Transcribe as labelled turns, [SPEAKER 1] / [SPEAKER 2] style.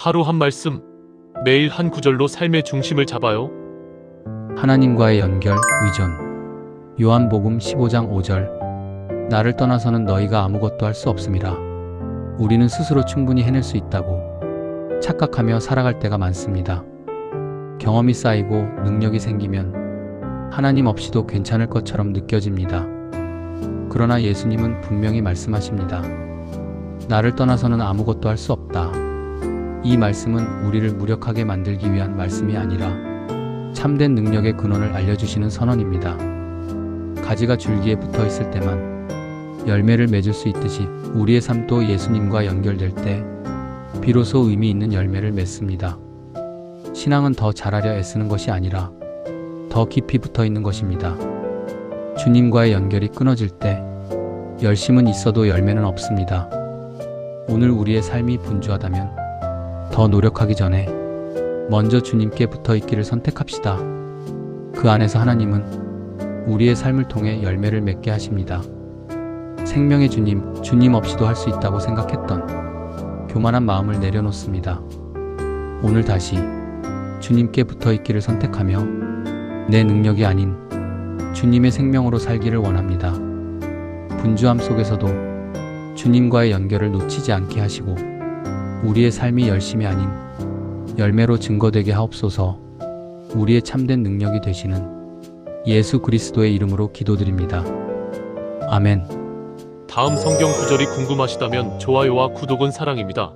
[SPEAKER 1] 하루 한 말씀, 매일 한 구절로 삶의 중심을 잡아요.
[SPEAKER 2] 하나님과의 연결, 의존. 요한복음 15장 5절. 나를 떠나서는 너희가 아무것도 할 수 없음이라. 우리는 스스로 충분히 해낼 수 있다고 착각하며 살아갈 때가 많습니다. 경험이 쌓이고 능력이 생기면 하나님 없이도 괜찮을 것처럼 느껴집니다. 그러나 예수님은 분명히 말씀하십니다. 나를 떠나서는 아무것도 할 수 없다. 이 말씀은 우리를 무력하게 만들기 위한 말씀이 아니라 참된 능력의 근원을 알려주시는 선언입니다. 가지가 줄기에 붙어 있을 때만 열매를 맺을 수 있듯이 우리의 삶도 예수님과 연결될 때 비로소 의미 있는 열매를 맺습니다. 신앙은 더 잘하려 애쓰는 것이 아니라 더 깊이 붙어 있는 것입니다. 주님과의 연결이 끊어질 때 열심은 있어도 열매는 없습니다. 오늘 우리의 삶이 분주하다면 더 노력하기 전에 먼저 주님께 붙어 있기를 선택합시다. 그 안에서 하나님은 우리의 삶을 통해 열매를 맺게 하십니다. 생명의 주님, 주님 없이도 할 수 있다고 생각했던 교만한 마음을 내려놓습니다. 오늘 다시 주님께 붙어 있기를 선택하며 내 능력이 아닌 주님의 생명으로 살기를 원합니다. 분주함 속에서도 주님과의 연결을 놓치지 않게 하시고 우리의 삶이 열심이 아닌 열매로 증거되게 하옵소서 우리의 참된 능력이 되시는 예수 그리스도의 이름으로 기도드립니다. 아멘.
[SPEAKER 1] 다음 성경 구절이 궁금하시다면 좋아요와 구독은 사랑입니다.